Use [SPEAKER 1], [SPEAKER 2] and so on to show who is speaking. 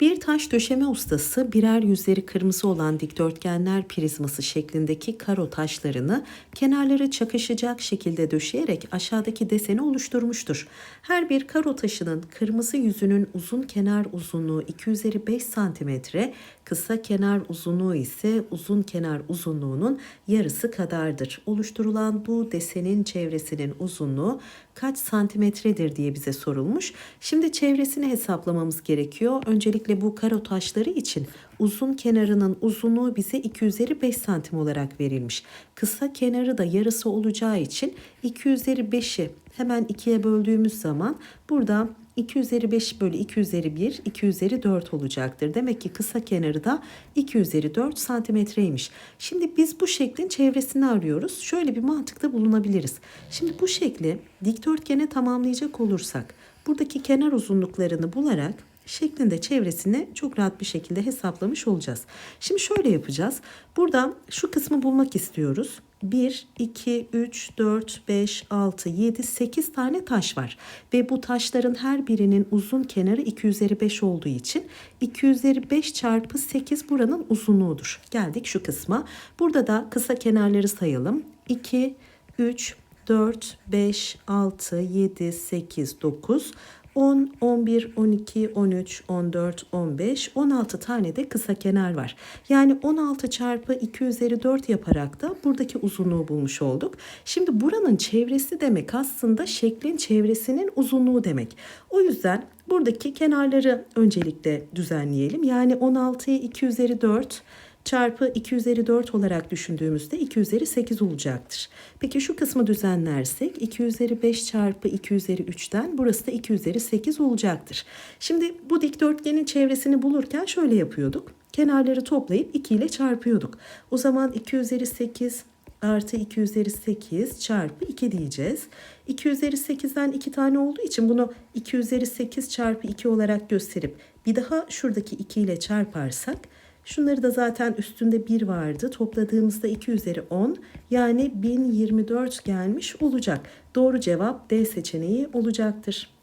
[SPEAKER 1] Bir taş döşeme ustası birer yüzleri kırmızı olan dikdörtgenler prizması şeklindeki karo taşlarını kenarları çakışacak şekilde döşeyerek aşağıdaki deseni oluşturmuştur. Her bir karo taşının kırmızı yüzünün uzun kenar uzunluğu 2 üzeri 5 santimetre, kısa kenar uzunluğu ise uzun kenar uzunluğunun yarısı kadardır. Oluşturulan bu desenin çevresinin uzunluğu kaç santimetredir diye bize sorulmuş. Şimdi çevresini hesaplamamız gerekiyor. Öncelikle bu karo taşları için uzun kenarının uzunluğu bize 2 üzeri 5 santim olarak verilmiş. Kısa kenarı da yarısı olacağı için 2 üzeri 5'i hemen ikiye böldüğümüz zaman burada 2 üzeri 5 bölü 2 üzeri 1, 2 üzeri 4 olacaktır. Demek ki kısa kenarı da 2 üzeri 4 santimetreymiş. Şimdi biz bu şeklin çevresini arıyoruz. Şöyle bir mantıkta bulunabiliriz. Şimdi bu şekli dikdörtgene tamamlayacak olursak buradaki kenar uzunluklarını bularak şeklinde çevresini çok rahat bir şekilde hesaplamış olacağız. Şimdi şöyle yapacağız. Buradan şu kısmı bulmak istiyoruz. 1, 2, 3, 4, 5, 6, 7, 8 tane taş var. Ve bu taşların her birinin uzun kenarı 2 üzeri 5 olduğu için 2 üzeri 5 çarpı 8 buranın uzunluğudur. Geldik şu kısma. Burada da kısa kenarları sayalım. 2, 3, 4, 5, 6, 7, 8, 9, 10, 11, 12, 13, 14, 15, 16 tane de kısa kenar var. Yani 16 çarpı 2 üzeri 4 yaparak da buradaki uzunluğu bulmuş olduk. Şimdi buranın çevresi demek aslında şeklin çevresinin uzunluğu demek. O yüzden buradaki kenarları öncelikle düzenleyelim. Yani 16'yı 2 üzeri 4 çarpı 2 üzeri 4 olarak düşündüğümüzde 2 üzeri 8 olacaktır. Peki şu kısmı düzenlersek 2 üzeri 5 çarpı 2 üzeri 3'ten burası da 2 üzeri 8 olacaktır. Şimdi bu dikdörtgenin çevresini bulurken şöyle yapıyorduk. Kenarları toplayıp 2 ile çarpıyorduk. O zaman 2 üzeri 8 artı 2 üzeri 8 çarpı 2 diyeceğiz. 2 üzeri 8'den 2 tane olduğu için bunu 2 üzeri 8 çarpı 2 olarak gösterip bir daha şuradaki 2 ile çarparsak Şunları da zaten üstünde 1 vardı. Topladığımızda 2 üzeri 10 yani 1024 gelmiş olacak. Doğru cevap D seçeneği olacaktır.